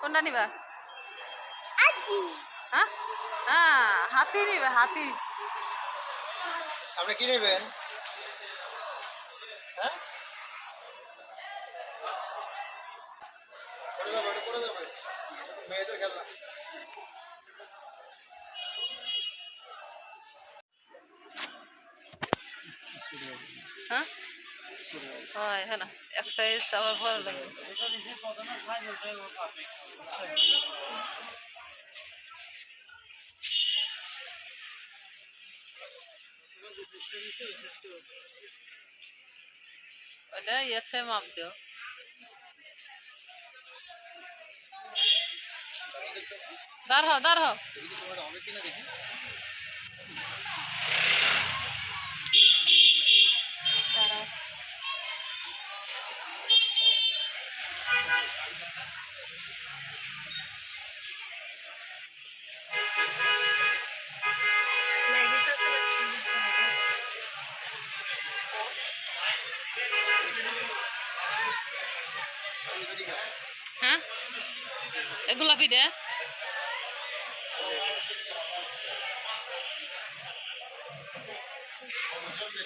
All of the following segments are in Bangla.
কোনটা নিবা? আজি। হ্যাঁ? হ্যাঁ হাতি নিবে হাতি। আপনি কি নেবেন? হ্যাঁ? মেয়েদের খেলনা। হ্যাঁ? হয় হ্যাঁ না এক্সারসাইজ আমার ভালো লাগে ওটা ইয়েতে মাপ দিও দাঁড় হও দাঁড় হও দেখি তো তোমার হবে কিনা দেখি দাঁড়াও হ্যাঁ এ গোলাপি দে ওই যে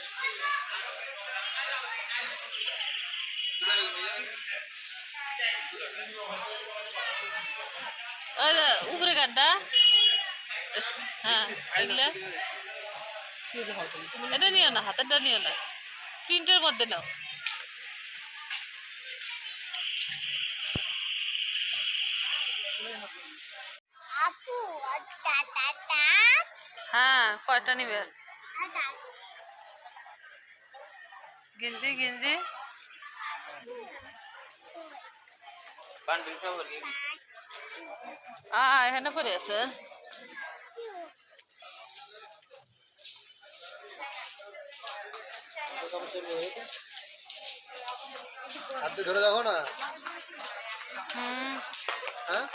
উপরে গানটা হ্যাঁ এগুলা এটা নিও না হাতেরটা নিও না প্রিন্টের মধ্যে নাও হ্যাঁ কয়টা নিবে গেঞ্জি গেঞ্জি আ এখানে পরে আছে। ধরে দেখো না। হুম। হ্যাঁ?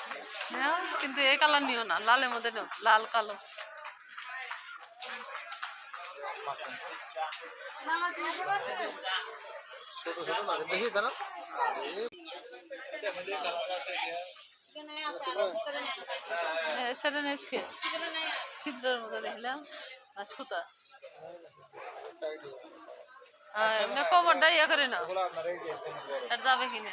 নাও, কিন্তু এই কালার নিও না লালের মধ্যে নিও লাল কালো। ছোট ছোট লাগে দেখি দাঁড়া সেটা ছি- ছিদ্রের মতো দেখলাম আর সুতা গেল। কোমরটা ইয়ে করে নাও আর যাবে কিনে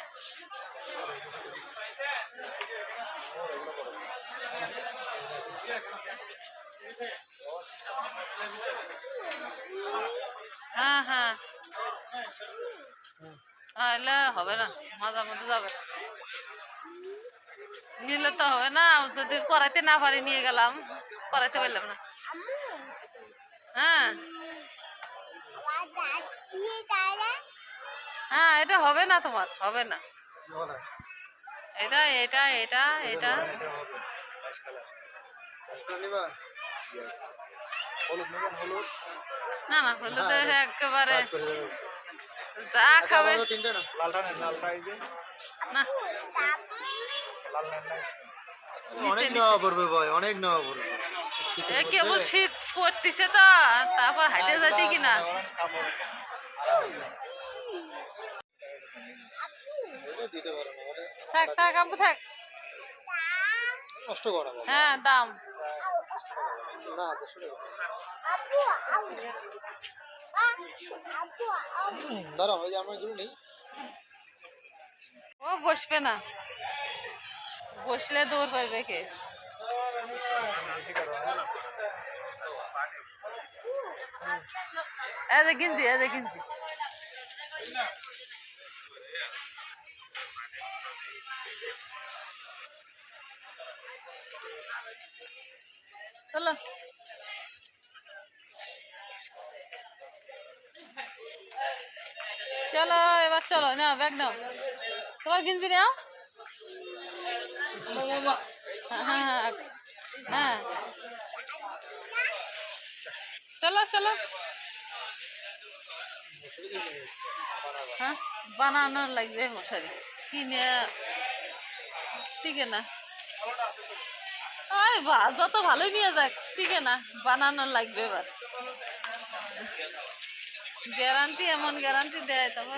হ্যাঁ হ্যাঁ হ্যাঁ, এলে হবে না মাঝার মধ্যে যাবে না। নিলে তো হবে না যদি করাইতে না পারি নিয়ে গেলাম করাইতে পারলাম না। হ্যাঁ। হ্যাঁ এটা হবে না তোমার হবে না। এটা এটা এটা এটা। হলুদ হলুদ না না হলে তো একেবারে যা আচ্ছা খাবে আমাদের তিনটে না লালটা নেন লালটা এই যে না লাল নেন অনেক নেওয়া পড়বে ভাই অনেক নেওয়া পড়বে কেবল শীত পড়তিছে তো তারপর হাইটে কিনা ওইটা দিতে পারো না মানে থাক থাক আম্পু থাক নষ্ট করা হ্যাঁ দাম না দেড়শো টাকা আপু আউ আপু আউ হুম, দাঁড়াও ওই যে আমরা এগুলো নেই। ও বসবে না। বসলে দৌড় পারবে কে? এই যে গিঞ্জি এই চলো। চলো, এবার চলো না ব্যাগ নাও। তোমার গিঞ্জি নাও। হ্যাঁ হ্যাঁ হ্যাঁ। চলো চলো। হ্যাঁ বানানো লাগবে মশারি। কিনে টিকে না। ওই বা, যত ভালোই নিয়ে যাক, ঠিক না? বানানো লাগবে এবার। গ্যারান্টি, এমন গ্যারান্টি দেয় তবে